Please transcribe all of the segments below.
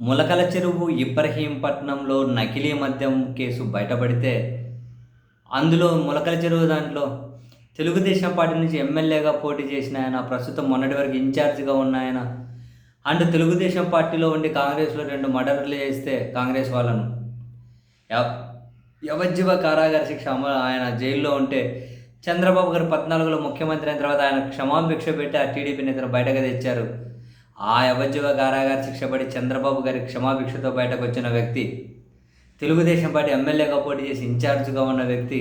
ములకల చెరువు ఇబ్రహీంపట్నంలో నకిలీ మద్యం కేసు బయటపడితే అందులో ములకల చెరువు దాంట్లో తెలుగుదేశం పార్టీ నుంచి ఎమ్మెల్యేగా పోటీ చేసిన ఆయన ప్రస్తుతం మొన్నటి వరకు ఇన్ఛార్జిగా ఉన్న ఆయన. అండ్ తెలుగుదేశం పార్టీలో ఉండి కాంగ్రెస్లో రెండు మర్డర్లు చేస్తే కాంగ్రెస్ వాళ్ళను. యవజ్జీవ కారాగార శిక్ష అమలు ఆయన జైల్లో ఉంటే చంద్రబాబు గారు పద్నాలుగులో ముఖ్యమంత్రి అయిన తర్వాత ఆయన క్షమాభిక్ష పెట్టి ఆ టీడీపీ నేతను బయటకు తెచ్చారు. ఆ యవజ్జవ కారాగార శిక్షపడి చంద్రబాబు గారి క్షమాభిక్షతో బయటకు వచ్చిన వ్యక్తి తెలుగుదేశం పార్టీ ఎమ్మెల్యేగా పోటీ చేసి ఇన్ఛార్జ్గా ఉన్న వ్యక్తి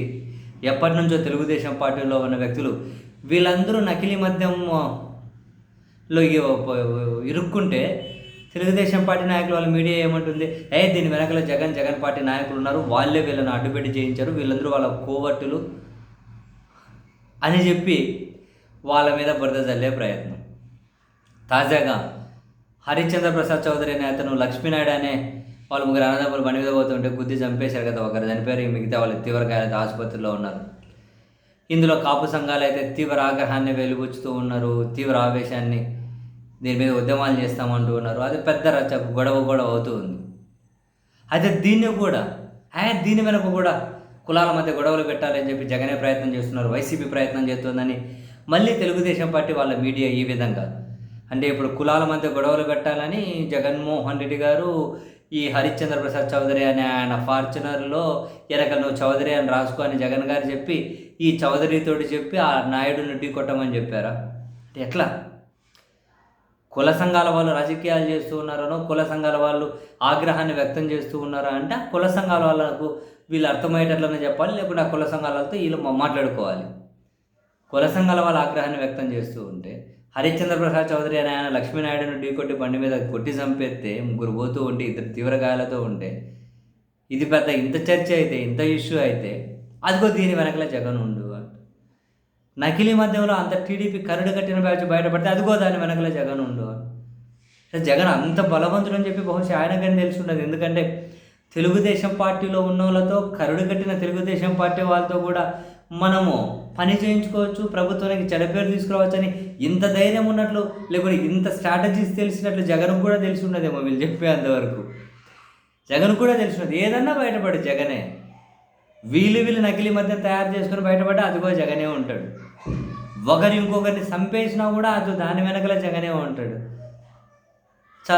ఎప్పటి నుంచో తెలుగుదేశం పార్టీలో ఉన్న వ్యక్తులు వీళ్ళందరూ నకిలీ మద్యం లో ఇరుక్కుంటే తెలుగుదేశం పార్టీ నాయకులు వాళ్ళ మీడియా ఏమంటుంది? ఏ దీని వెనకాల జగన్ జగన్ పార్టీ నాయకులు ఉన్నారు వాళ్ళే వీళ్ళని అడ్డుపెట్టి చేయించారు వీళ్ళందరూ వాళ్ళ కోవట్టులు అని చెప్పి వాళ్ళ మీద బురద చల్లే ప్రయత్నం. తాజాగా హరిశ్చంద్ర ప్రసాద్ చౌదరి అనే అతను లక్ష్మీనాయుడు అనే వాళ్ళు ముగ్గురు అన్నదమ్ములు బండి మీద పోతుంటే గుద్ది చంపేశారు కదా ఒకరు. చనిపోయారు మిగతా వాళ్ళు తీవ్ర ఆసుపత్రిలో ఉన్నారు. ఇందులో కాపు సంఘాలు అయితే తీవ్ర ఆగ్రహాన్ని వెలుబుచ్చుతూ ఉన్నారు. తీవ్ర ఆవేశాన్ని దీని మీద ఉద్యమాలు చేస్తామంటూ ఉన్నారు. అది పెద్ద రచ్చ గొడవ గొడవ అవుతూ ఉంది. అయితే దీన్ని కూడా ఆయన దీని వెనక కూడా కులాల మధ్య గొడవలు పెట్టాలని చెప్పి జగనే ప్రయత్నం చేస్తున్నారు. వైసీపీ ప్రయత్నం చేస్తుందని మళ్ళీ తెలుగుదేశం పార్టీ వాళ్ళ మీడియా ఈ విధంగా అంటే ఇప్పుడు కులాల మధ్య గొడవలు పెట్టాలని జగన్మోహన్ రెడ్డి గారు ఈ హరిశ్చంద్ర ప్రసాద్ చౌదరి అనే ఆయన ఫార్చునర్లో ఎనక నువ్వు చౌదరి అని రాసుకో అని జగన్ గారు చెప్పి ఈ చౌదరితోటి చెప్పి ఆ నాయుడుని ఢీ కొట్టమని చెప్పారా? ఎట్లా? కుల సంఘాల వాళ్ళు రాజకీయాలు చేస్తూ ఉన్నారనో కుల సంఘాల వాళ్ళు ఆగ్రహాన్ని వ్యక్తం చేస్తూ ఉన్నారా అంటే కుల సంఘాల వాళ్ళకు వీళ్ళు అర్థమయ్యేటట్లనే చెప్పాలి లేకుంటే ఆ కుల సంఘాలతో వీళ్ళు మాట్లాడుకోవాలి. కుల సంఘాల వాళ్ళ ఆగ్రహాన్ని వ్యక్తం చేస్తూ ఉంటే హరిశ్చంద్ర ప్రసాద్ చౌదరి అనే ఆయన లక్ష్మీనాయుడును ఢీకొట్టి బండి మీద కొట్టి చంపేస్తే ముగ్గురు పోతూ ఉంటే ఇద్దరు తీవ్ర గాయాలతో ఉంటే ఇది పెద్ద ఇంత చర్చ అయితే ఇంత ఇష్యూ అయితే అదిగో దీని వెనకల జగన్ ఉండు నకిలీ మధ్యంలో అంత టీడీపీ కరుడు కట్టిన బ్యాచ్ బయటపడితే అదిగో దాని వెనకల జగన్ ఉండు జగన్ అంత బలవంతుడు అని చెప్పి బహుశా ఆయన కానీ తెలిసి ఉండదు ఎందుకంటే తెలుగుదేశం పార్టీలో ఉన్న వాళ్ళతో కరుడు కట్టిన తెలుగుదేశం పార్టీ వాళ్ళతో కూడా మనము పని చేయించుకోవచ్చు ప్రభుత్వానికి చెడపేరు తీసుకురావచ్చు అని ఇంత ధైర్యం ఉన్నట్లు లేకుంటే ఇంత స్ట్రాటజీస్ తెలిసినట్లు జగన్ కూడా తెలిసి ఉండదేమో వీళ్ళు చెప్పేంతవరకు జగన్ కూడా తెలిసి ఉన్నది ఏదన్నా బయటపడు జగనే. వీళ్ళు వీళ్ళు నకిలీ మధ్య తయారు చేసుకుని బయటపడి అదిగో జగనే ఉంటాడు. ఒకరు ఇంకొకరిని చంపేసినా కూడా అది దాని వెనకల జగనే ఉంటాడు. చ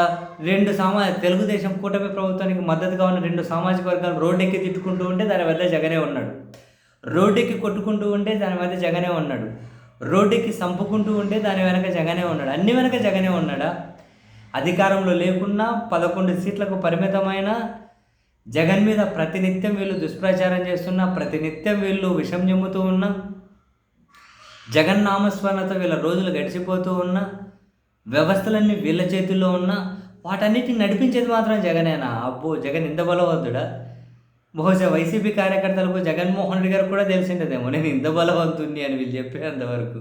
రెండు సమా తెలుగుదేశం కూటమి ప్రభుత్వానికి మద్దతుగా ఉన్న రెండు సామాజిక వర్గాలు రోడ్డెక్కి తిట్టుకుంటూ ఉంటే దాని వల్ల జగనే ఉన్నాడు. రోడ్డుకి కొట్టుకుంటూ ఉంటే దాని మధ్య జగనే ఉన్నాడు. రోడ్డుకి సంపుకుంటూ ఉంటే దాని వెనక జగనే ఉన్నాడు. అన్ని వెనక జగనే ఉన్నాడా? అధికారంలో లేకున్నా పదకొండు సీట్లకు పరిమితమైన జగన్ మీద ప్రతినిత్యం వీళ్ళు దుష్ప్రచారం చేస్తున్నా ప్రతినిత్యం వీళ్ళు విషం చెమ్ముతూ ఉన్నా జగన్ నామస్మరణతో వీళ్ళ రోజులు గడిచిపోతూ ఉన్నా వ్యవస్థలన్నీ వీళ్ళ చేతుల్లో ఉన్నా వాటన్నిటిని నడిపించేది మాత్రం జగనేనా? అబ్బో జగన్ ఇంత బలవద్దుడా బహుశా వైసీపీ కార్యకర్తలకు జగన్మోహన్ రెడ్డి గారు కూడా తెలిసిండదేమో నేను ఇంత బలవంతుణ్ణి అని వీళ్ళు చెప్పేంతవరకు